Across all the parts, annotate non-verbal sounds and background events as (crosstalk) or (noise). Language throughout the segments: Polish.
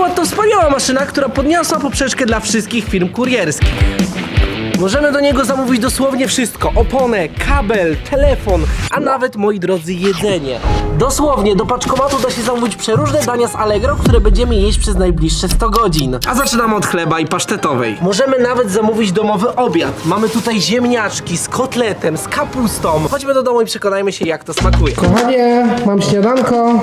Nakład to wspaniała maszyna, która podniosła poprzeczkę dla wszystkich firm kurierskich. Możemy do niego zamówić dosłownie wszystko. Oponę, kabel, telefon, a nawet, moi drodzy, jedzenie. Dosłownie, do paczkomatu da się zamówić przeróżne dania z Allegro, które będziemy jeść przez najbliższe 100 godzin. A zaczynamy od chleba i pasztetowej. Możemy nawet zamówić domowy obiad. Mamy tutaj ziemniaczki z kotletem, z kapustą. Chodźmy do domu i przekonajmy się, jak to smakuje. Kochanie, mam śniadanko.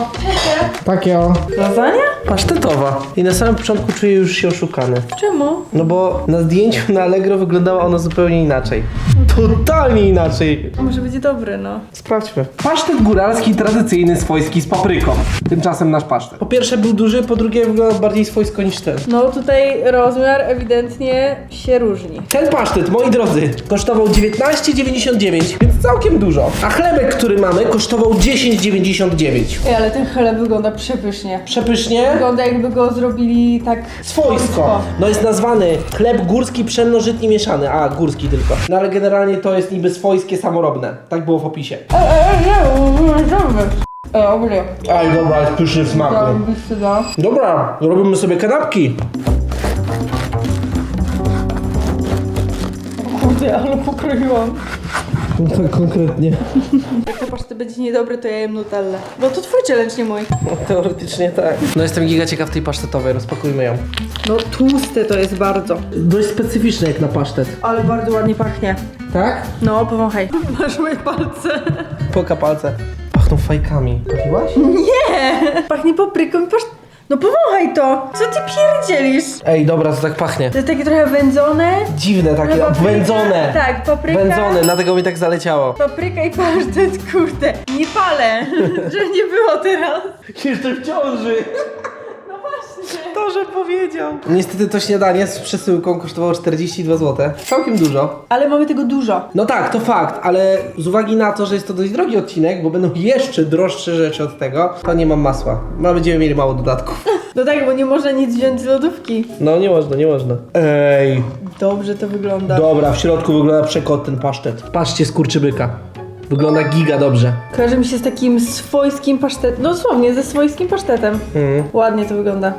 Takie o. Lasagna? Pasztetowa. I na samym początku czuję już się oszukany. Czemu? No bo na zdjęciu na Allegro wyglądała ono zupełnie inaczej. Totalnie inaczej. Może będzie dobry, no. Sprawdźmy. Pasztet góralski tradycyjny swojski z papryką. Tymczasem nasz pasztet. Po pierwsze był duży, po drugie wyglądał bardziej swojsko niż ten. No tutaj rozmiar ewidentnie się różni. Ten pasztet, moi drodzy, kosztował 19,99, więc całkiem dużo. A chlebek, który mamy, kosztował 10,99. Ej, ale ten chleb wygląda przepysznie. Przepysznie. Wygląda jakby go zrobili tak Swojsko. No jest nazwany chleb górski pszennożytni mieszany. A, górski tylko. No ale generalnie to jest niby swojskie samorobne. Tak było w opisie. Ej, ej, nie, nie, dobry. Ej, dobry. Aj, dobra, jest pyszny w smaku. Dobra, robimy sobie kanapki. Kurde, ale pokroiłam. No tak konkretnie. Jak ten pasztet będzie niedobry, to ja jem nutellę. Bo to twój challenge, nie mój. No, teoretycznie tak. No jestem giga ciekaw tej pasztetowej, rozpakujmy ją. No tłuste to jest bardzo. Dość specyficzne jak na pasztet. Ale bardzo ładnie pachnie. Tak? No, powąchaj. (laughs) Masz moje palce. Poka palce. Pachną fajkami. Paliłaś? Nie! Pachnie papryką i paszt... No powąchaj to! Co ty pierdzielisz? Ej, dobra, to tak pachnie. To jest takie trochę wędzone. Dziwne, takie Papryka- wędzone. Tak, papryka. Wędzone, dlatego mi tak zaleciało. Papryka i pasztet, kurde. Nie palę, (laughs) że nie było teraz. Jeszcze w ciąży. Właśnie. To, że powiedział. Niestety to śniadanie z przesyłką kosztowało 42 zł. Całkiem dużo. Ale mamy tego dużo. No tak, to fakt, ale z uwagi na to, że jest to dość drogi odcinek, bo będą jeszcze droższe rzeczy od tego, to nie mam masła. No będziemy mieli mało dodatków. (laughs) No tak, bo nie można nic wziąć z lodówki. No nie można, nie można. Ej, Dobrze to wygląda. dobra, w środku wygląda przekot ten pasztet. Patrzcie, skurczybyka. Wygląda giga dobrze. Kojarzy mi się z takim swojskim pasztetem. No dosłownie, ze swojskim pasztetem. Mhm. Ładnie to wygląda.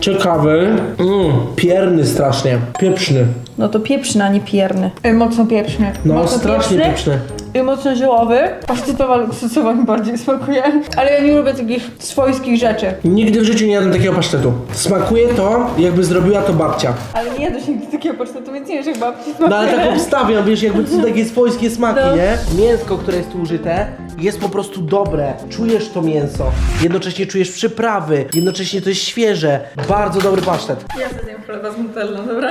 Ciekawy. Mm, pierny strasznie. Pieprzny. No to pieprzny, a nie pierny. E, mocno pieprzny. No mocno strasznie pieprzny. I mocno ziołowy. Pasztetowa luksusowa mi bardziej smakuje. Ale ja nie lubię takich swojskich rzeczy. Nigdy w życiu nie jadłem takiego pasztetu. Smakuje to, jakby zrobiła to babcia. Ale nie jadłeś nigdy takiego pasztetu, więc nie wiesz jak babci No ale smakuje. tak obstawiam, wiesz, jakby to są takie swojskie smaki, No. nie? Mięsko, które jest tu użyte, jest po prostu dobre. Czujesz to mięso. Jednocześnie czujesz przyprawy. Jednocześnie to jest świeże. Bardzo dobry pasztet. Ja sobie zjem chleba z nutellą, dobra?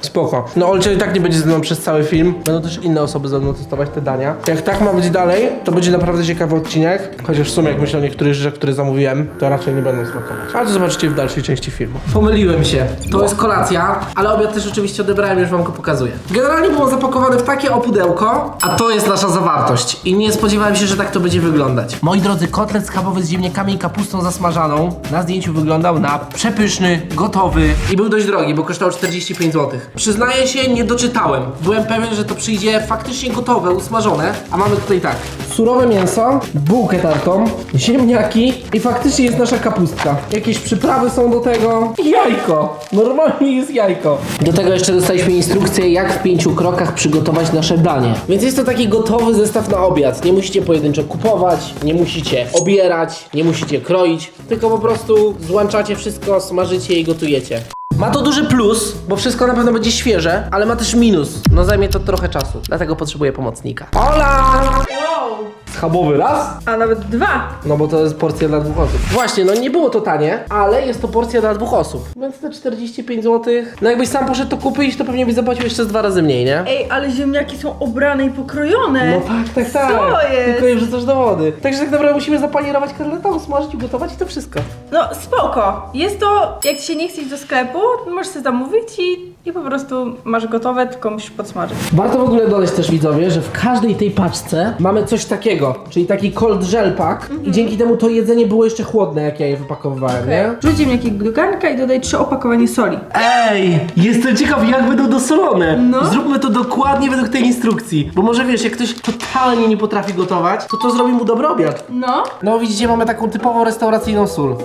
Spoko. No Olcia i tak nie będzie ze mną przez cały film. Będą też inne osoby ze mną testować te dania. Jak tak ma być dalej, to będzie naprawdę ciekawy odcinek. Chociaż w sumie, jak myślę o niektórych rzeczach, które zamówiłem, to raczej nie będą smakować. Ale to zobaczycie w dalszej części filmu. Pomyliłem się. To jest kolacja, ale obiad też oczywiście odebrałem, już wam go pokazuję. Generalnie było zapakowane w takie opudełko, a to jest nasza zawartość. I nie spodziewałem się, że tak to będzie wyglądać. Moi drodzy, kotlet schabowy z ziemniakami i kapustą zasmażaną na zdjęciu wyglądał na przepyszny, gotowy i był dość drogi, bo kosztował 45 zł. Przyznaję się, nie doczytałem. Byłem pewien, że to przyjdzie faktycznie gotowe, usmażone, a mamy tutaj tak. Surowe mięso, bułkę tartą, ziemniaki i faktycznie jest nasza kapustka. Jakieś przyprawy są do tego jajko. Normalnie jest jajko. Do tego jeszcze dostaliśmy instrukcję, jak w pięciu krokach przygotować nasze danie. Więc jest to taki gotowy zestaw na obiad. Nie musicie pojedynczo kupować, nie musicie obierać, nie musicie kroić, tylko po prostu złączacie wszystko, smażycie i gotujecie. Ma to duży plus, bo wszystko na pewno będzie świeże, ale ma też minus. No zajmie to trochę czasu, dlatego potrzebuję pomocnika. Ola! Wow! Schabowy raz? A nawet dwa. No bo to jest porcja dla dwóch osób. Właśnie, no nie było to tanie, ale jest to porcja dla dwóch osób. Więc te 45 zł. No jakbyś sam poszedł to kupić, to pewnie byś zapłacił jeszcze z dwa razy mniej, nie? Ej, ale ziemniaki są obrane i pokrojone. No tak, tak, tak. Co jest? Tylko je wrzucasz do wody. Także tak naprawdę musimy zapanierować kotletę, usmażyć, ugotować i to wszystko. No spoko. Jest to, jak ci się nie chce iść do sklepu, możesz sobie zamówić i, i po prostu masz gotowe, tylko musisz podsmażyć. Warto w ogóle dodać też widzowie, że w każdej tej paczce mamy coś takiego, czyli taki cold gel pack i dzięki temu to jedzenie było jeszcze chłodne, jak ja je wypakowywałem, nie? Wrzuć ziemniaki do garnka i dodaj trzy opakowania soli. Ej, jestem ciekaw jak będą dosolone. No. Zróbmy to dokładnie według tej instrukcji. Bo może wiesz, jak ktoś totalnie nie potrafi gotować, to to zrobi mu dobry obiad. No. No widzicie, mamy taką typową restauracyjną sól.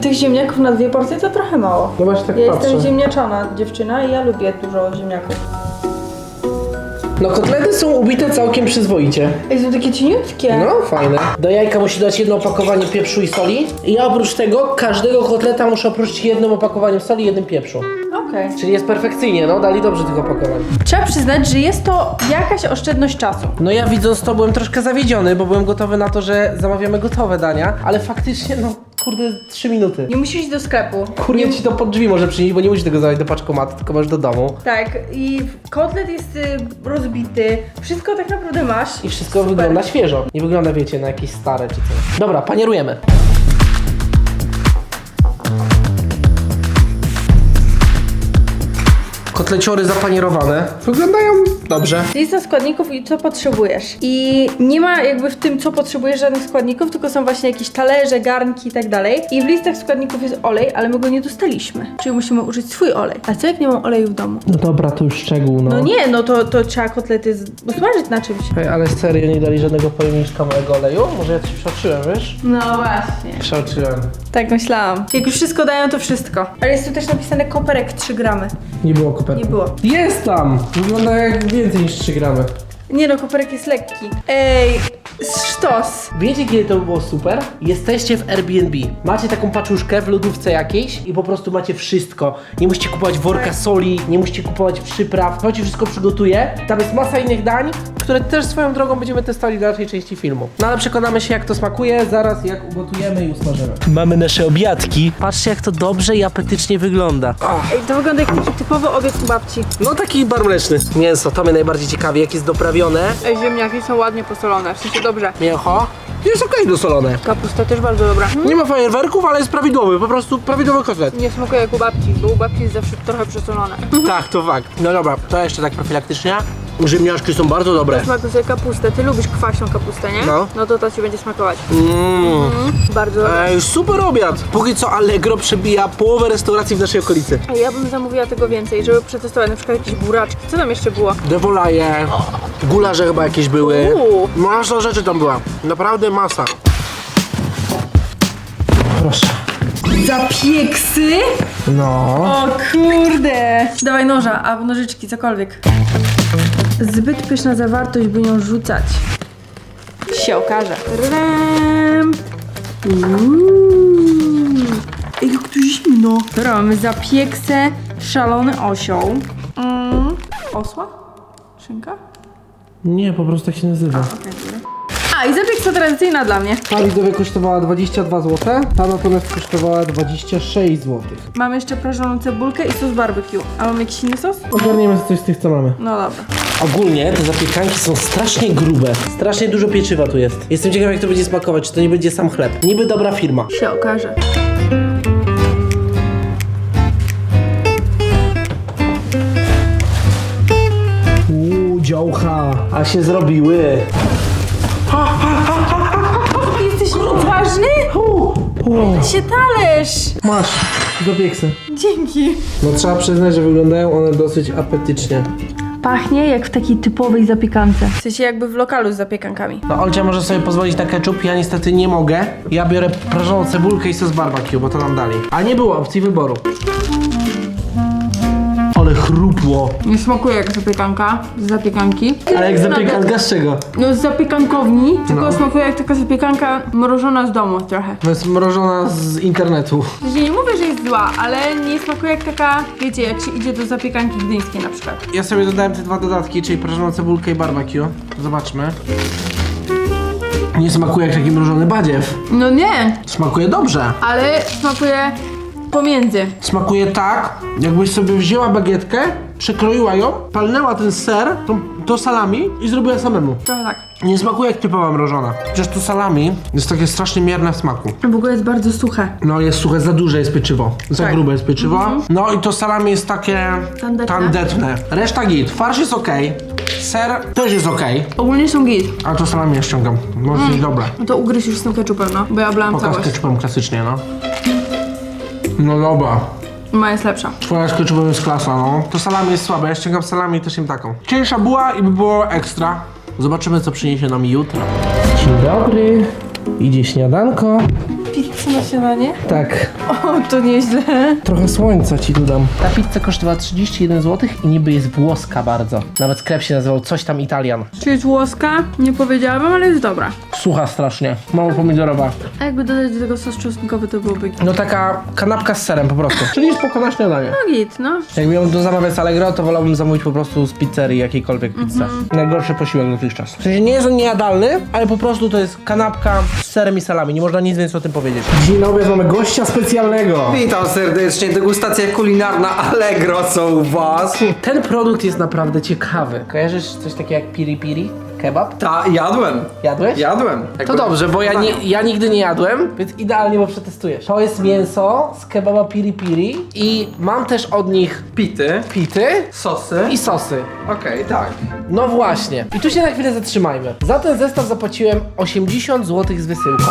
Tych ziemniaków na dwie porcje to trochę mało. No właśnie tak Ja patrzę. jestem ziemniaczana dziewczyna i ja lubię dużo ziemniaków. No kotlety są ubite całkiem przyzwoicie. Ej, są takie cieniutkie. No, fajne. Do jajka musi dać jedno opakowanie pieprzu i soli. I ja oprócz tego każdego kotleta muszę oprócz jednym opakowaniem soli i jednym pieprzu. Okej. Czyli jest perfekcyjnie, no dali dobrze tych opakowań. Trzeba przyznać, że jest to jakaś oszczędność czasu. No ja widząc to byłem troszkę zawiedziony, bo byłem gotowy na to, że zamawiamy gotowe dania, ale faktycznie no kurde 3 minuty. Nie musisz iść do sklepu. Kurier ci to pod drzwi może przynieść, bo nie musisz tego zabrać do paczkomatu, tylko masz do domu. Tak, i kotlet jest y, rozbity. Wszystko tak naprawdę masz. I wszystko wygląda świeżo. Nie wygląda, wiecie, na jakieś stare czy coś. Dobra, panierujemy. Kotleciory zapanierowane. Wyglądają dobrze. Lista składników i co potrzebujesz. I nie ma jakby w tym, co potrzebujesz żadnych składników, tylko są właśnie jakieś talerze, garnki i tak dalej. I w listach składników jest olej, ale my go nie dostaliśmy. Czyli musimy użyć swój olej. A co jak nie mam oleju w domu? No dobra, to już szczegół, no. No nie, no to, to trzeba kotlety z- usmażyć na czymś. Ej, ale serio nie dali żadnego pojemniczka mojego oleju? Może ja coś przeoczyłem, wiesz? No właśnie. Przeoczyłem. Tak myślałam. Jak już wszystko dają, to wszystko. Ale jest tu też napisane koperek 3 gramy. Nie było Nie było. Jest tam! Wygląda jak więcej niż 3 gramy. Nie no, koperek jest lekki. Ej, sztos. Wiecie, kiedy to by było super? Jesteście w Airbnb. Macie taką paczuszkę w lodówce jakiejś i po prostu macie wszystko. Nie musicie kupować worka soli, nie musicie kupować przypraw. To ci wszystko przygotuje. Tam jest masa innych dań, które też swoją drogą będziemy testowali w dalszej części filmu. No ale przekonamy się, jak to smakuje zaraz, jak ugotujemy i usmażymy. Mamy nasze obiadki. Patrzcie, jak to dobrze i apetycznie wygląda. Ej, to wygląda jak taki typowy obiad u babci. No taki bar mleczny. Mięso, to mnie najbardziej ciekawi, jak jest doprawione. Ej, ziemniaki są ładnie posolone, w sensie dobrze. Mięcho jest okej dosolone. Kapusta też bardzo dobra. Nie ma fajerwerków, ale jest prawidłowy, po prostu prawidłowy kotlet. Nie smakuje jak u babci, bo u babci jest zawsze trochę przesolone. Tak, to fakt. No dobra, to jeszcze tak profilaktycznie. Ziemniaczki są bardzo dobre. Smakuje sobie kapustę. Ty lubisz kwaśną kapustę, nie? No. No to to ci będzie smakować. Mmm. Bardzo dobre. Ej, super obiad. Póki co Allegro przebija połowę restauracji w naszej okolicy. Ej, ja bym zamówiła tego więcej, żeby przetestować na przykład jakieś buraczki. Co tam jeszcze było? Devolaje, gularze chyba jakieś były. Uuu. Masa rzeczy tam była. Naprawdę masa. Proszę. Zapieksy? No. O kurde! Dawaj noża, albo nożyczki, cokolwiek. Zbyt pyszna zawartość, by nią rzucać. Się okaże. Uuu. Ej, jak tu zimno. Dobra, mamy zapieksę, szalony osioł. Mm. Osła? Szynka? Nie, po prostu tak się nazywa. Okej, dobra. A, i zapieksa tradycyjna dla mnie. Ta widowie kosztowała 22 zł, ta natomiast kosztowała 26 zł. Mamy jeszcze prażoną cebulkę i sos barbecue. A mamy jakiś inny sos? Ogarniemy coś z tych, co mamy. No dobra. Ogólnie te zapiekanki są strasznie grube. Strasznie dużo pieczywa tu jest. Jestem ciekaw jak to będzie smakować, czy to nie będzie sam chleb. Niby dobra firma. Się okaże. Uuu, działcha. A się zrobiły. Jesteś odważny? O, się talerz! masz, zapieksy. Dzięki. No trzeba przyznać, że wyglądają one dosyć apetycznie. Pachnie jak w takiej typowej zapiekance. W sensie jakby w lokalu z zapiekankami. No Olcia może sobie pozwolić na ketchup, ja niestety nie mogę. Ja biorę prażoną cebulkę i sos barbecue, bo to nam dali. A nie było opcji wyboru. Ale chrupło. Nie smakuje jak zapiekanka z zapiekanki. Ale jak zapiekanka z czego? No z zapiekankowni, tylko No. smakuje jak taka zapiekanka mrożona z domu trochę. To jest mrożona z internetu. W sensie nie mówię, że jest zła, ale nie smakuje jak taka, wiecie, jak się idzie do zapiekanki gdyńskiej na przykład. Ja sobie dodałem te dwa dodatki, czyli prażoną cebulkę i barbecue. Zobaczmy. Nie smakuje jak taki mrożony badziew. No nie, Smakuje dobrze. ale smakuje pomiędzy. Smakuje tak, jakbyś sobie wzięła bagietkę, przekroiła ją, palnęła ten ser, to, to salami i zrobiła samemu. Trochę tak. Nie smakuje jak typowa mrożona. Przecież to salami jest takie strasznie mierne w smaku. W ogóle jest bardzo suche. No jest suche, za duże jest pieczywo. Za Tak. grube jest pieczywo. No i to salami jest takie Tandetne. tandetne. Reszta git. Farsz jest ok. Ser też jest ok. Ogólnie są git. A to salami ja ściągam. Może być dobre. No to ugryź już z tym ketchupem, no, bo ja oblałam Pokaz całość. ketchupem klasycznie, no. No dobra. Moja jest lepsza. Twoja z ketchupem jest klasa, no. To salami jest słabe, ja ściągam salami i też im taką. Cieńsza była i by było ekstra. Zobaczymy, co przyniesie nam jutro. Dzień dobry. Idzie śniadanko. Pizza na śniadanie? Tak. O, to nieźle. Trochę słońca ci dodam. Ta pizza kosztowała 31 zł i niby jest włoska bardzo. Nawet sklep się nazywał coś tam Italian. Czy jest włoska? Nie powiedziałabym, ale jest dobra. Sucha strasznie, mało pomidorowa. A jakby dodać do tego sos czosnkowy, to byłoby git. No taka kanapka z serem po prostu. Czyli spoko na śniadanie. No git, no. Jakbym ją do zamawiać z Allegro, to wolałbym zamówić po prostu z pizzerii jakiejkolwiek pizza. Najgorszy posiłek dotychczas. W sensie nie jest on niejadalny, ale po prostu to jest kanapka z serem i salami. Nie można nic więcej o tym powiedzieć. Dzień dobry, mamy gościa specjalnego. Witam serdecznie, degustacja kulinarna Allegro co u was? Ten produkt jest naprawdę ciekawy. Kojarzysz coś takiego jak piri piri? Kebab? Ta, jadłem. Jadłeś? Jadłem. To dobrze, bo ja, nie, ja nigdy nie jadłem, więc idealnie go przetestujesz. To jest mięso z kebaba piri piri i mam też od nich Pity, pity sosy. i sosy. Okej, tak. No właśnie. I tu się na chwilę zatrzymajmy. Za ten zestaw zapłaciłem 80 zł z wysyłką.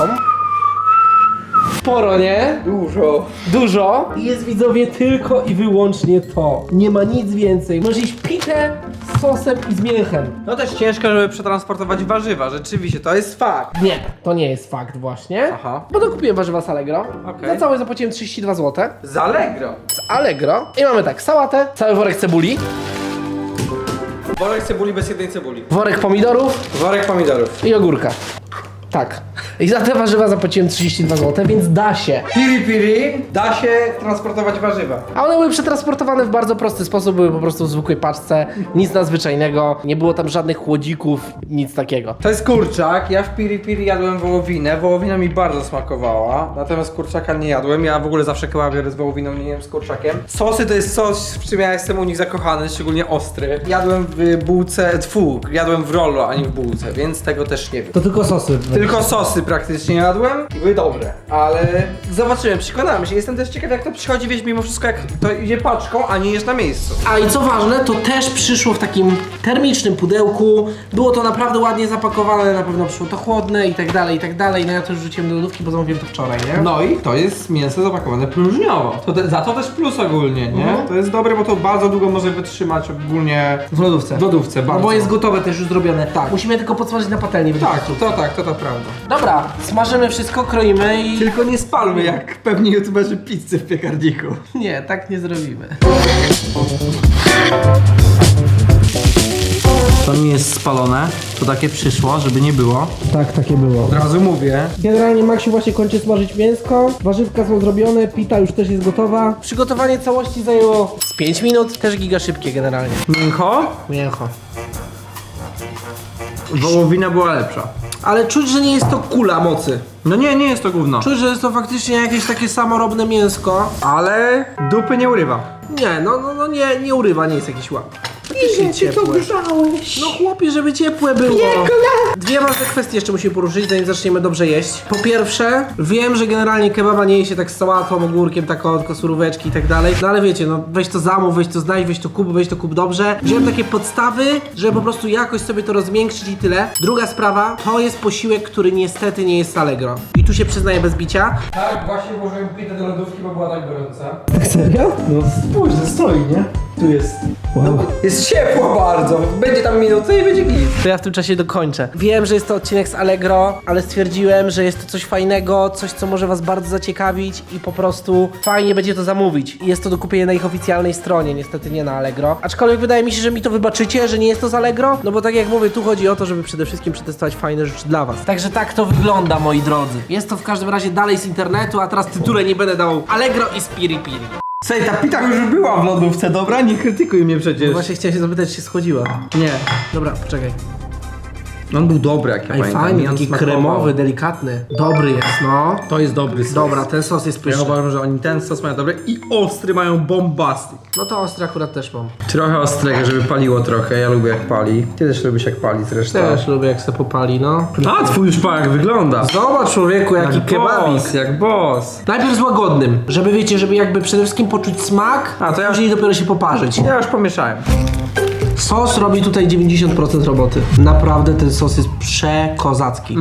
Sporo, nie? Dużo. Dużo. I jest widzowie tylko i wyłącznie to. Nie ma nic więcej. Możesz iść pitę sosem i z mięchem. No też ciężko, żeby przetransportować warzywa, rzeczywiście, to jest fakt. Nie, to nie jest fakt właśnie. Aha. Bo dokupiłem warzywa z Allegro. Okej. Za całość zapłaciłem 32 zł. Z Allegro. Z Allegro. I mamy tak, sałatę, cały worek cebuli, Worek cebuli bez jednej cebuli. worek pomidorów Worek pomidorów. i ogórka. Tak. I za te warzywa zapłaciłem 32 zł, więc da się. Piri piri, da się transportować warzywa. A one były przetransportowane w bardzo prosty sposób, były po prostu w zwykłej paczce, nic nadzwyczajnego, nie było tam żadnych chłodzików, nic takiego. To jest kurczak, ja w piri piri jadłem wołowinę, wołowina mi bardzo smakowała, natomiast kurczaka nie jadłem, ja w ogóle zawsze kebab biorę z wołowiną, nie jem z kurczakiem. Sosy to jest sos, w czym ja jestem u nich zakochany, szczególnie ostry. Jadłem w bułce, tfu, jadłem w rollo, a nie w bułce, więc tego też nie wiem. To tylko sosy. Tylko sosy praktycznie jadłem i były dobre, ale zobaczyłem, przekonałem się, jestem też ciekaw jak to przychodzi, wiesz, mimo wszystko jak to idzie paczką, a nie jest na miejscu. A i co ważne, to też przyszło w takim termicznym pudełku. Było to naprawdę ładnie zapakowane, na pewno przyszło to chłodne i tak dalej, i tak dalej. No ja to już rzuciłem do lodówki, bo zamówiłem to wczoraj, nie? No i to jest mięso zapakowane próżniowo. To te, za to też plus ogólnie, nie? Mhm. To jest dobre, bo to bardzo długo może wytrzymać ogólnie W lodówce. w lodówce, No bardzo. bo jest gotowe też już zrobione. Tak. Musimy tylko podsmażyć na patelni. Tak, cud. to tak, to to prawda. Dobra, smażymy wszystko, kroimy i... Tylko nie spalmy jak pewni youtuberzy pizzy w piekarniku. (laughs) Nie, tak nie zrobimy. To nie jest spalone, to takie przyszło, żeby nie było. Tak, takie było. Od razu mówię. Generalnie Maksiu właśnie kończy smażyć mięsko, warzywka są zrobione, pita już też jest gotowa. Przygotowanie całości zajęło z 5 minut, też giga szybkie generalnie. Mięcho, Mięcho. Wołowina była lepsza. Ale czuć, że nie jest to kula mocy. No nie, nie jest to gówno. Czuć, że jest to faktycznie jakieś takie samorobne mięsko. Ale dupy nie urywa. Nie, no, no, no nie, nie urywa, nie jest jakiś łap. Faktycznie ciepłe. No chłopie, żeby ciepłe było. Dwie ważne kwestie jeszcze musimy poruszyć, zanim zaczniemy dobrze jeść. Po pierwsze, wiem, że generalnie kebaba nie je się tak z sałatą, ogórkiem, tak o, tylko suróweczki i tak dalej. No ale wiecie, no weź to zamów, weź to znajdź, weź to kup, weź to kup dobrze. Wziąłem takie podstawy, żeby po prostu jakoś sobie to rozmiękczyć i tyle. Druga sprawa, to jest posiłek, który niestety nie jest z Allegro. I tu się przyznaję bez bicia. Tak, właśnie włożyłem pitę do lodówki, bo była tak gorąca. Tak serio? No spójrz, że stoi, nie? Tu jest. No, jest ciepło bardzo. Będzie tam minutę i będzie git. To ja w tym czasie dokończę. Wiem, że jest to odcinek z Allegro, ale stwierdziłem, że jest to coś fajnego, coś, co może was bardzo zaciekawić i po prostu fajnie będzie to zamówić. I jest to do kupienia na ich oficjalnej stronie, niestety nie na Allegro. Aczkolwiek wydaje mi się, że mi to wybaczycie, że nie jest to z Allegro, no bo tak jak mówię, tu chodzi o to, żeby przede wszystkim przetestować fajne rzeczy dla was. Także tak to wygląda, moi drodzy. Jest to w każdym razie dalej z internetu, a teraz tytule nie będę dał Allegro i Spiri Piri. Słuchaj, ta pita już była w lodówce, dobra? Nie krytykuj mnie przecież. Właśnie chciałem się zapytać, czy się schłodziła. Nie. Dobra, poczekaj. On był dobry, jak ja Ej, pamiętam. fajny, Mi on taki smakował. kremowy, delikatny. Dobry jest, no. To jest dobry sos. Dobra, ten sos jest Ja pyszny. uważam, że oni ten sos mają dobry i ostry mają bombasty. No to ostry akurat też mam. Trochę ostrego, żeby paliło trochę. Ja lubię jak pali. Ty też lubisz jak pali zresztą. Też lubię jak se popali, no. A, twój już pak wygląda. Zobacz człowieku, jaki jak kebabik. boss, jak boss. Najpierw z łagodnym, żeby wiecie, żeby jakby przede wszystkim poczuć smak, A, to ja- później dopiero się poparzyć. Ja już pomieszałem. Sos robi tutaj 90% roboty. Naprawdę ten sos jest przekozacki.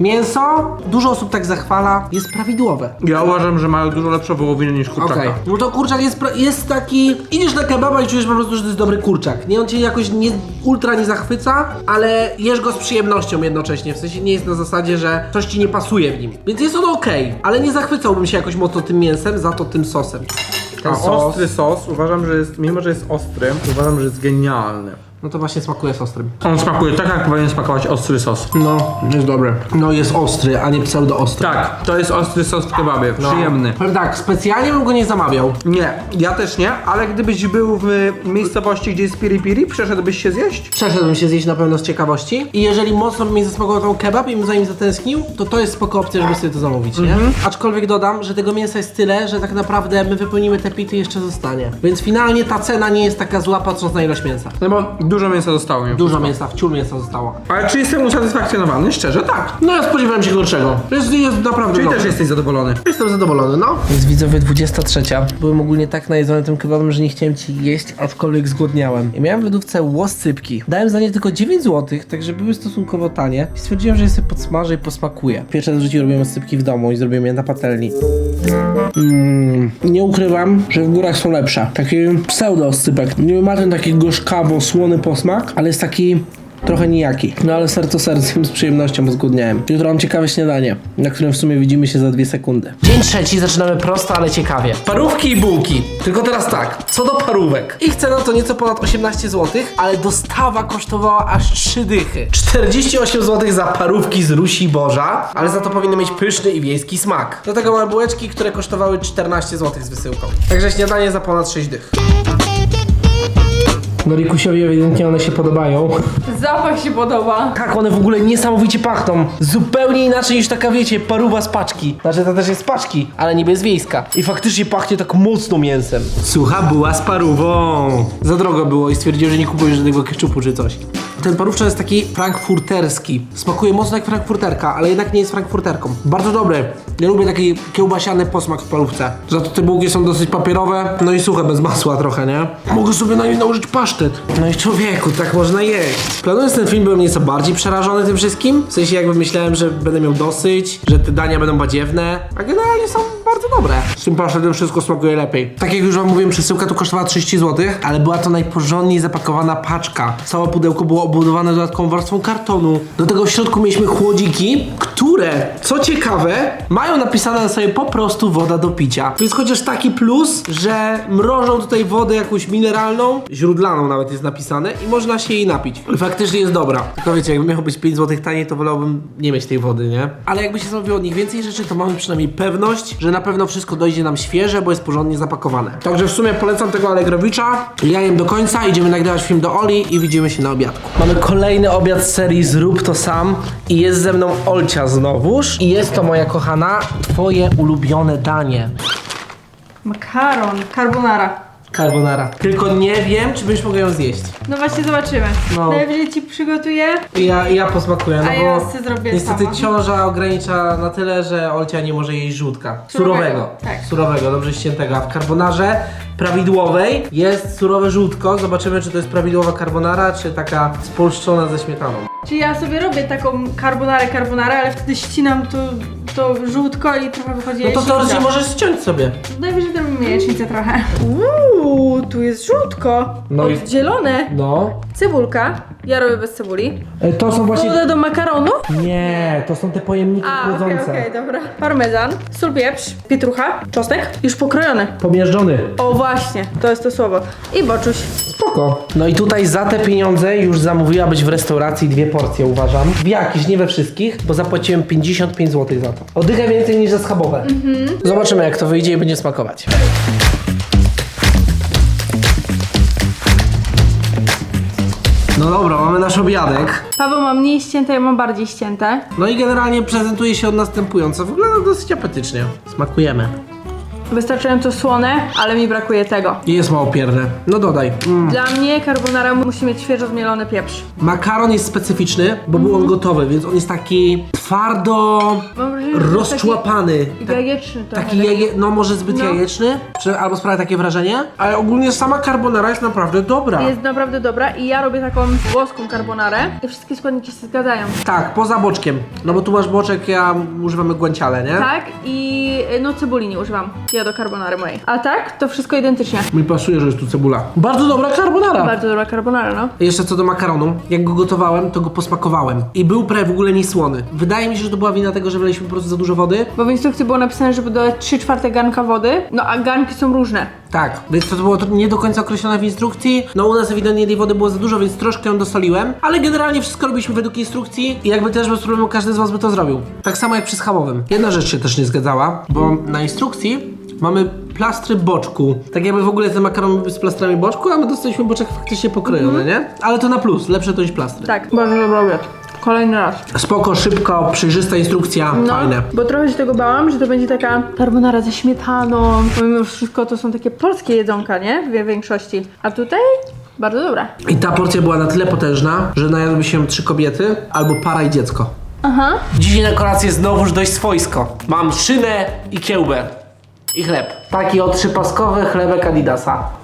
Mięso, dużo osób tak zachwala, jest prawidłowe. Ja uważam, że mają dużo lepsze wołowiny niż kurczaka. Okej. No to kurczak jest, pra- jest taki. Idziesz na kebaba i czujesz po prostu, że to jest dobry kurczak. Nie on cię jakoś nie, ultra nie zachwyca, ale jesz go z przyjemnością jednocześnie. W sensie nie jest na zasadzie, że coś ci nie pasuje w nim. Więc jest on okej, ale nie zachwycałbym się jakoś mocno tym mięsem, za to tym sosem. Ten A sos. ostry sos uważam, że jest, mimo że jest ostry, uważam, że jest genialny. No to właśnie smakuje z ostrym. On smakuje tak, jak powinien smakować ostry sos. No, jest dobry. No jest ostry, a nie pseudo ostry. Tak, to jest ostry sos w kebabie, przyjemny. Powiem tak, specjalnie bym go nie zamawiał. Nie, ja też nie, ale gdybyś był w miejscowości, gdzie jest piri piri, przeszedłbyś się zjeść? Przeszedłbym się zjeść na pewno z ciekawości i jeżeli mocno by mi zasmakował ten kebab i bym za nim zatęsknił, to to jest spoko opcja, żeby sobie to zamówić, nie? Aczkolwiek dodam, że tego mięsa jest tyle, że tak naprawdę my wypełnimy te pity i jeszcze zostanie. Więc finalnie ta cena nie jest taka zła patrząc na ilość mięsa. No bo dużo mięsa zostało mi. Dużo mięsa, wciul mięsa zostało. Ale czy jestem usatysfakcjonowany? Szczerze tak. No ja spodziewałem się gorszego. Jest, jest naprawdę Czyli dobre. też jesteś zadowolony. Jestem zadowolony, no. Jest widzowie 23. Byłem ogólnie tak najedzony tym kebabem, że nie chciałem ci jeść, aczkolwiek zgłodniałem. I miałem w lodówce łoscypki. Dałem za nie tylko 9 zł, także były stosunkowo tanie. I stwierdziłem, że je sobie podsmażę i posmakuję. Pierwszy raz w życiu robiłem w domu i zrobiłem je na patelni. Mm, nie ukrywam, że w górach są lepsze. Taki pseudo oscypek. Nie ma ten taki gorzkawo-słony posmak, ale jest taki trochę nijaki. No ale serce sercem z przyjemnością, bo zgłodniałem. Jutro mam ciekawe śniadanie, na którym w sumie widzimy się za dwie sekundy. Dzień trzeci, zaczynamy prosto, ale ciekawie. Parówki i bułki. Tylko teraz tak, co do parówek. Ich cena to nieco ponad 18 zł, ale dostawa kosztowała aż 3 dychy. 48 zł za parówki z Rusi Boża, ale za to powinny mieć pyszny i wiejski smak. Do tego mamy bułeczki, które kosztowały 14 zł z wysyłką. Także śniadanie za ponad 6 dych. No Rikusiowi ewidentnie one się podobają. Zapach się podoba. Tak, one w ogóle niesamowicie pachną. Zupełnie inaczej niż taka, wiecie, paruwa z paczki. Znaczy, to też jest z paczki, ale niby jest wiejska. I faktycznie pachnie tak mocno mięsem. Sucha była z parówą. Za drogo było i stwierdził, że nie kupuje żadnego ketchupu czy coś. Ten parówczan jest taki frankfurterski. Smakuje mocno jak frankfurterka, ale jednak nie jest frankfurterką. Bardzo dobry. Ja lubię taki kiełbasiany posmak w parówce. Za to te bułki są dosyć papierowe, no i suche, bez masła trochę, nie? Mogę sobie na nie nałożyć pasztet. No i człowieku, tak można jeść. Planując ten film byłem nieco bardziej przerażony tym wszystkim. W sensie jakby myślałem, że będę miał dosyć, że te dania będą badziewne, a generalnie są bardzo dobre. Z tym pasztetem wszystko smakuje lepiej. Tak jak już wam mówiłem, przesyłka tu kosztowała 30 zł, ale była to najporządniej zapakowana paczka. Całe pudełko było obudowane dodatkową warstwą kartonu. Do tego w środku mieliśmy chłodziki, które, co ciekawe, mają napisane na sobie po prostu woda do picia. To jest chociaż taki plus, że mrożą tutaj wodę jakąś mineralną, źródlaną nawet jest napisane i można się jej napić. I faktycznie jest dobra. Tylko wiecie, jakby miało być 5 zł taniej, to wolałbym nie mieć tej wody, nie? Ale jakby się zamówiło od nich więcej rzeczy, to mamy przynajmniej pewność, że na pewno wszystko dojdzie nam świeże, bo jest porządnie zapakowane. Także w sumie polecam tego Allegrowicza. Ja jem do końca, idziemy nagrywać film do Oli i widzimy się na obiadku. Mamy kolejny obiad z serii Zrób to sam i jest ze mną Olcia znowuż. I jest to moja kochana, twoje ulubione danie. Makaron. Carbonara. Carbonara. Tylko nie wiem, czy byś mogła ją zjeść. No właśnie zobaczymy. No. Najwyżej ci przygotuję. Ja, ja posmakuję, no A bo ja sobie zrobię niestety sama. ciąża ogranicza na tyle, że Olcia nie może jeść żółtka. Surowego, Surowego. tak. Surowego, dobrze ściętego. A w carbonarze prawidłowej jest surowe żółtko. Zobaczymy, czy to jest prawidłowa carbonara, czy taka spolszczona ze śmietaną. Czy ja sobie robię taką carbonarę, carbonarę, ale wtedy ścinam to, to żółtko i trochę wychodzi No to jajecznica. możesz ściąć sobie. Najwyżej zrobimy jajecznicę trochę. Uuu, tu jest żółtko. No i- Oddzielone. No. Cebulka. Ja robię bez cebuli. E, To są właśnie... Woda do makaronu. Nie, to są te pojemniki A, okej, chłodzące. okej, dobra. Parmezan, sól, pieprz, pietrucha, czosnek, już pokrojony. Pomiażdżony. O właśnie, to jest to słowo. I boczuś. Spoko. No i tutaj za te pieniądze już zamówiła być w restauracji dwie porcje, uważam. W jakichś, nie we wszystkich, bo zapłaciłem 55 zł za to. Odychę więcej niż za schabowe. Zobaczymy jak to wyjdzie i będzie smakować. No dobra, mamy nasz obiadek. Paweł ma mniej ścięte, ja mam bardziej ścięte. No i generalnie prezentuje się on następująco. Wygląda dosyć apetycznie. Smakujemy. Wystarczająco słone, ale mi brakuje tego. I jest mało pierne. No dodaj. Mm. Dla mnie carbonara musi mieć świeżo zmielony pieprz. Makaron jest specyficzny, bo był on gotowy, więc on jest taki twardo Mam wrażenie, że jest rozczłapany. Taki jajeczny trochę. Taki jaje, no może zbyt No. jajeczny, czy, albo sprawia takie wrażenie, ale ogólnie sama carbonara jest naprawdę dobra. Jest naprawdę dobra i ja robię taką włoską carbonarę i wszystkie składniki się zgadzają. Tak, poza boczkiem. No bo tu masz boczek, ja używamy guanciale, nie? Tak i no cebuli nie używam. Ja do carbonary mojej. A tak, to wszystko identycznie. Mi pasuje, że jest tu cebula. Bardzo dobra carbonara. Bardzo dobra carbonara, no. Jeszcze co do makaronu, jak go gotowałem, to go posmakowałem. I był prawie w ogóle niesłony. Wydaje mi się, że to była wina tego, że wleliśmy po prostu za dużo wody. Bo w instrukcji było napisane, żeby dodać 3 czwarte garnka wody, no a garnki są różne. Tak, więc to było nie do końca określone w instrukcji. No u nas ewidentnie tej wody było za dużo, więc troszkę ją dosoliłem. Ale generalnie wszystko robiliśmy według instrukcji i jakby też bez problemu każdy z was by to zrobił. Tak samo jak przy schabowym. Jedna rzecz się też nie zgadzała, bo na instrukcji mamy plastry boczku. Tak jakby w ogóle ten makaron był z plastrami boczku, a my dostaliśmy boczek faktycznie pokrojony, nie? Ale to na plus, lepsze to niż plastry. Tak, bardzo dobry obiad. Kolejny raz. Spoko, szybko, przejrzysta instrukcja, No, fajne. bo trochę się tego bałam, że to będzie taka carbonara ze śmietaną. Pomimo wszystko to są takie polskie jedzonka, nie? W większości. A tutaj bardzo dobra. I ta porcja była na tyle potężna, że najadłyby się trzy kobiety albo para i dziecko. Aha. Dzisiaj na kolację znowuż dość swojsko. Mam szynę i kiełbę. I chleb. Taki o trzypaskowy chlebek Adidasa.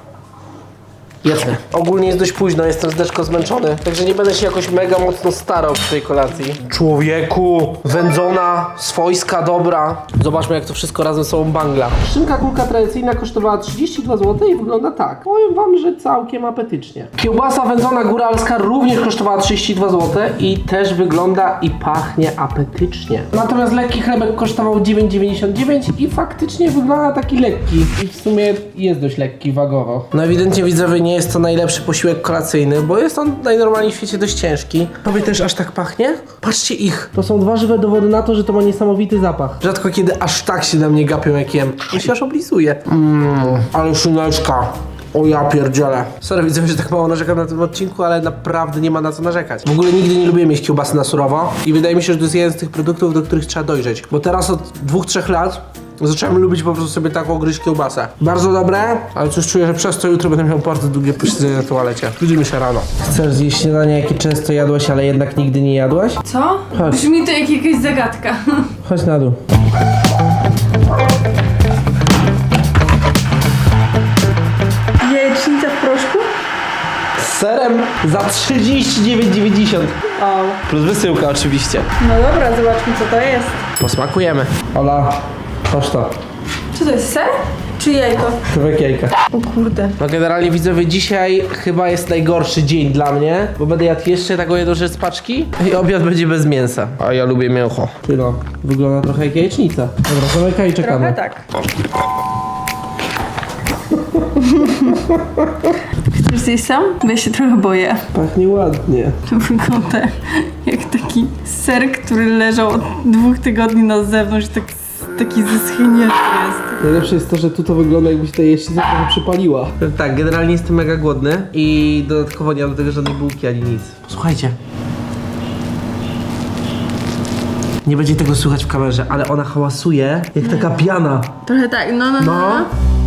Jedzmy. Ogólnie jest dość późno, jestem zdeczko zmęczony, także nie będę się jakoś mega mocno starał przy tej kolacji. Człowieku, wędzona, swojska, dobra. Zobaczmy jak to wszystko razem z sobą bangla. Szynka kulka tradycyjna kosztowała 32 zł i wygląda tak. Powiem wam, że całkiem apetycznie. Kiełbasa wędzona góralska również kosztowała 32 zł i też wygląda i pachnie apetycznie. Natomiast lekki chlebek kosztował 9,99 i faktycznie wygląda taki lekki. I w sumie jest dość lekki wagowo. No ewidentnie widzowie nie jest to najlepszy posiłek kolacyjny, bo jest on najnormalniej w świecie dość ciężki. Tobie też aż tak pachnie? Patrzcie ich. To są dwa żywe dowody na to, że to ma niesamowity zapach. Rzadko kiedy aż tak się na mnie gapią jak jem. Ja się aż oblizuje. Mmm, ale szyneczka. O ja pierdzielę. Sorry widzowie, że tak mało narzekam na tym odcinku, ale naprawdę nie ma na co narzekać. W ogóle nigdy nie lubiłem jeść kiełbasy na surowo i wydaje mi się, że to jest jeden z tych produktów, do których trzeba dojrzeć. Bo teraz od dwóch, trzech lat zacząłem lubić po prostu sobie taką gryźć kiełbasę. Bardzo dobre, ale coś czuję, że przez to jutro będę miał bardzo długie posiedzenie na toalecie. Widzimy się rano. Chcesz zjeść śniadanie, jakie często jadłaś, ale jednak nigdy nie jadłaś? Co? Chodź. Brzmi to jak jakaś zagadka. Chodź na dół. Serem za 39,90. O. Plus wysyłka oczywiście. No dobra, zobaczmy co to jest. Posmakujemy. Ola, chodź to. Co to jest, ser? Czy jajko? Kawałek jajka. O kurde. No generalnie widzowie, dzisiaj chyba jest najgorszy dzień dla mnie, bo będę jadł jeszcze taką jedną rzecz z paczki i obiad będzie bez mięsa. A ja lubię mięcho. Ty no, wygląda trochę jak jajecznica. Dobra, zamykaj i czekamy. Trochę tak. Chcesz zjeść sam? Bo ja się trochę boję. Pachnie ładnie. To wygląda jak taki ser, który leżał od dwóch tygodni na zewnątrz, tak, taki zeschnięty jest. Najlepsze jest to, że tu to wygląda jakby się ta jajecznica trochę przypaliła. Tak, generalnie jestem mega głodny i dodatkowo nie mam do tego żadnej bułki ani nic. Posłuchajcie. Nie będzie tego słychać w kamerze, ale ona hałasuje jak taka piana. Trochę tak, no, no, no. No. no.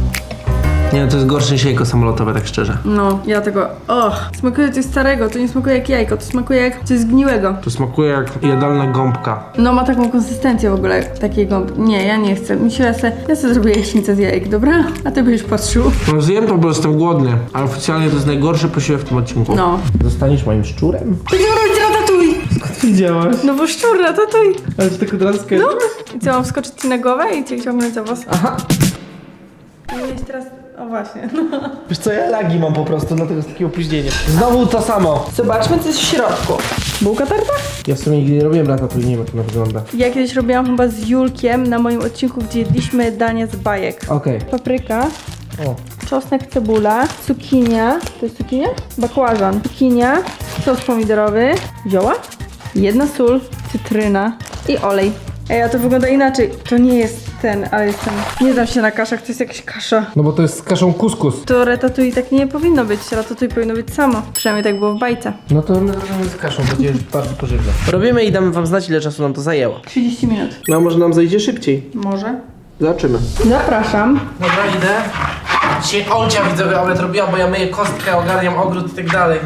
Nie, no to jest gorsze niż jajko samolotowe, tak szczerze. No, ja tego, och, smakuje coś starego, to nie smakuje jak jajko, to smakuje jak coś zgniłego. To smakuje jak jadalna gąbka. No ma taką konsystencję w ogóle, takiej gąb. Nie, ja nie chcę. Mi się ja se, ja se zrobię jajecznicę z jajek, dobra? A ty będziesz patrzył. No zjem to, bo jestem głodny, ale oficjalnie to jest najgorszy posiłek w tym odcinku. No. Zostaniesz moim szczurem? Będziemy robić ratatuj! Widziałaś? No bo szczur, ratatuj! Ale ci tak od razu No. I co, mam wskoczyć ci na głowę i cię ciągnąć za włos? Aha. Miałeś teraz... O właśnie. Wiesz co, ja lagi mam po prostu, dlatego jest takie opóźnienie. Znowu to samo. Zobaczmy, co jest w środku. Bułka tarta? Ja w sumie nigdy nie robiłem ratatouille, nie wiem jak ona wygląda. Ja kiedyś robiłam chyba z Julkiem na moim odcinku, gdzie jedliśmy danie z bajek. Okej. Papryka, O. czosnek, cebula, cukinia, to jest cukinia? Bakłażan, cukinia, sos pomidorowy, zioła, jedna sól, cytryna i olej. Ej, a to wygląda inaczej. To nie jest ten, ale jest ten. Nie znam się na kaszach, to jest jakaś kasza. No bo to jest z kaszą kuskus. To ratatouille tak nie powinno być. Ratatouille powinno być samo. Przynajmniej tak było w bajce. No to my zrobimy z kaszą, będzie bardzo pożywne. Robimy i damy wam znać ile czasu nam to zajęło. 30 minut. No może nam zejdzie szybciej. Może. Zobaczymy. Zapraszam. Dobra, idę. Dzisiaj Olcia widzowie obiad robiła, bo ja myję kostkę, ogarniam ogród i tak dalej.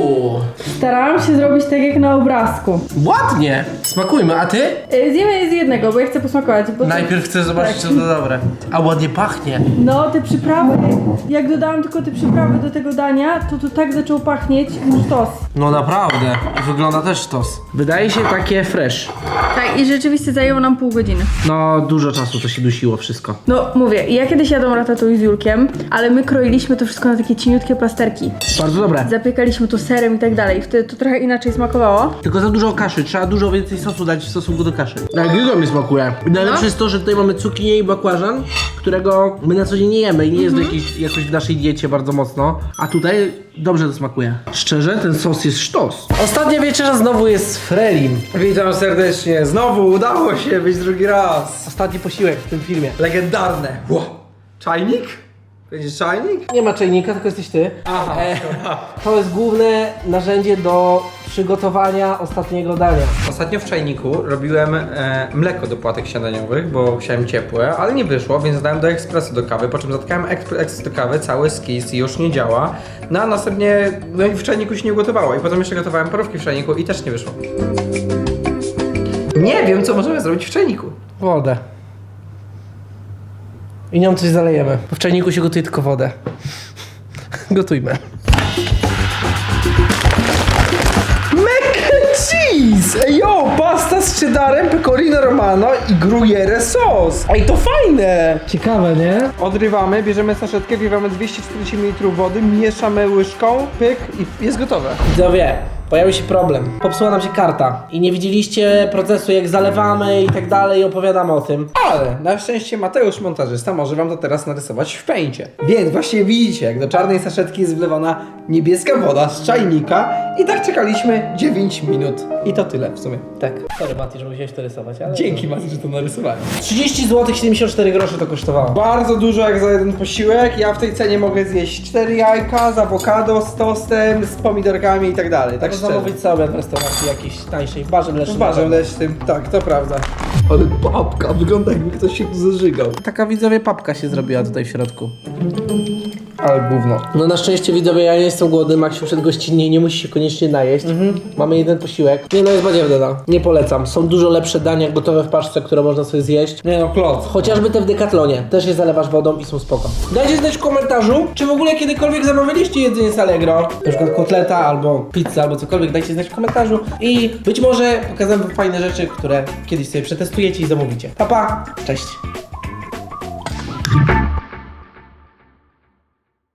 Uuu, Starałam się zrobić tak jak na obrazku. ładnie. Smakujmy, a ty? Yy, Zjemy z jednego, bo ja chcę posmakować. Bo Najpierw chcę zobaczyć, Tak. czy to dobre. A ładnie pachnie. No, te przyprawy, jak dodałam tylko te przyprawy do tego dania, to to tak zaczął pachnieć sztos. No naprawdę. Wygląda też sztos. Wydaje się takie fresh. Tak, i rzeczywiście zajęło nam pół godziny. No, dużo czasu to się dusiło wszystko. No, mówię, ja kiedyś jadłam ratatouille z Julkiem, ale my kroiliśmy to wszystko na takie cieniutkie plasterki. Bardzo dobre. Zapiekaliśmy to serem i tak dalej. Wtedy to trochę inaczej smakowało. Tylko za dużo kaszy, trzeba dużo więcej sosu dać w stosunku do kaszy. Jak dużo mi smakuje. I najlepsze No. jest to, że tutaj mamy cukinię i bakłażan, którego my na co dzień nie jemy i nie jest jakiś, jakoś w naszej diecie bardzo mocno. A tutaj dobrze to smakuje. Szczerze, ten sos jest sztos. Ostatnia wieczerza znowu jest z Frelim. Witam serdecznie. Znowu udało się być drugi raz. Ostatni posiłek w tym filmie. Legendarne. Ło. Czajnik? Będzie czajnik? Nie ma czajnika, tylko jesteś ty. Aha. E, to jest główne narzędzie do przygotowania ostatniego dania. Ostatnio w czajniku robiłem e, mleko do płatek śniadaniowych, bo chciałem ciepłe, ale nie wyszło, więc dałem do ekspresu do kawy, po czym zatkałem ekspre- ekspres do kawy, cały skis już nie działa. No a następnie no i w czajniku się nie ugotowało i potem jeszcze gotowałem parówki w czajniku i też nie wyszło. Nie wiem, co możemy zrobić w czajniku. Wodę. I nią coś zalejemy. Bo w czajniku się gotuje tylko wodę. (laughs) Gotujmy. Mac and cheese! Ej, yo, pasta z cheddarem, pecorino romano i gruyere sos. Ej, to fajne! Ciekawe, nie? Odrywamy, bierzemy saszetkę, wlewamy 240 ml wody, mieszamy łyżką, pyk i jest gotowe. Widzowie, pojawił się problem. Popsuła nam się karta i nie widzieliście procesu, jak zalewamy i tak dalej, i opowiadamy o tym. Ale na szczęście Mateusz montażysta może wam to teraz narysować w pęcie. Więc właśnie widzicie, jak do czarnej saszetki jest wlewana niebieska woda z czajnika i tak czekaliśmy 9 minut. I to tyle w sumie. Tak. Sorry Mati, że musiałeś to rysować, ale... Dzięki Mati, że to narysowałem. 30 zł 74 grosze to kosztowało. Bardzo dużo jak za jeden posiłek. Ja w tej cenie mogę zjeść 4 jajka z awokado, z tostem, z pomidorkami i tak dalej. Tak Tak szczerze. zamówić sobie w restauracji jakiejś tańszej, w barze mlecznym. W barze leśnym, tak, to prawda. Ale babka, wygląda jakby ktoś się tu zażygał. Taka widzowie papka się zrobiła tutaj w środku. Ale gówno. No na szczęście widzowie, ja nie jestem głodny, Maksiu przed gościnnie nie musi się koniecznie najeść. Mamy jeden posiłek. Nie no, jest badziewna. Nie polecam. Są dużo lepsze dania gotowe w paczce, które można sobie zjeść. Nie no, kloc. Chociażby te w Decathlonie. Też je zalewasz wodą i są spoko. Dajcie znać w komentarzu, czy w ogóle kiedykolwiek zamawialiście jedzenie z Allegro. Na przykład kotleta, albo pizza, albo cokolwiek. Dajcie znać w komentarzu. I być może pokażę wam fajne rzeczy, które kiedyś sobie przetestujecie i zamówicie. Pa, pa! Cześć!